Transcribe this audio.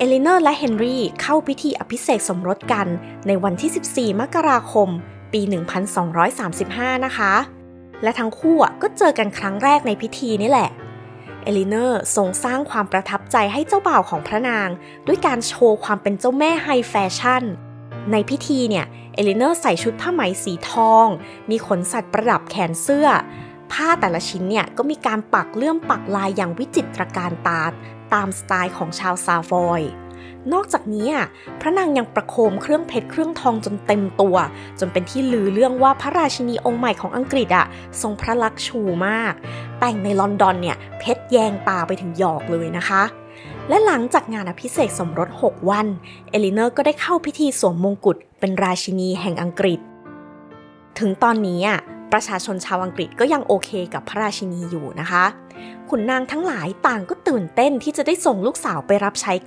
เอลิเนอร์และเฮนรี่เข้าพิธีอภิเษกสมรสกันในวันที่ 14 มกราคม ปี 1235 นะคะ และทั้งคู่ก็เจอกันครั้งแรกในพิธีนี่แหละ เอลิเนอร์ทรงสร้างความประทับใจให้เจ้าบ่าวของพระนาง ด้วยการโชว์ความเป็นเจ้าแม่ไฮแฟชั่น ในพิธีเนี่ย เอลิเนอร์ใส่ชุดผ้าไหมสีทอง มีขนสัตว์ประดับแขนเสื้อ ผ้าแต่ละชิ้นเนี่ยก็มีการปักเลื่อมปักลายอย่างวิจิตรการตาตามสไตล์ของชาวซาฟอยนอกจากนี้พระนางยังประโคมเครื่องเพชรเครื่องทองจนเต็มตัว จนเป็นที่ลือเรื่องว่าพระราชินีองค์ใหม่ของอังกฤษอะทรงพระลักษณ์ชูมาก แต่งในลอนดอนเนี่ยเพชรแยงตาไปถึงหยอกเลยนะคะ และหลังจากงานอภิเษกสมรส 6 วัน เอลิเนอร์ก็ได้เข้าพิธีสวมมงกุฎเป็นราชินีแห่งอังกฤษ ถึงตอนนี้อะ ประชาชนชาวอังกฤษก็ยังโอเคกับพระราชินีอยู่นะคะ ขุนนางทั้งหลายต่างก็ตื่นเต้นที่จะได้ส่งลูกสาวไปรับใช้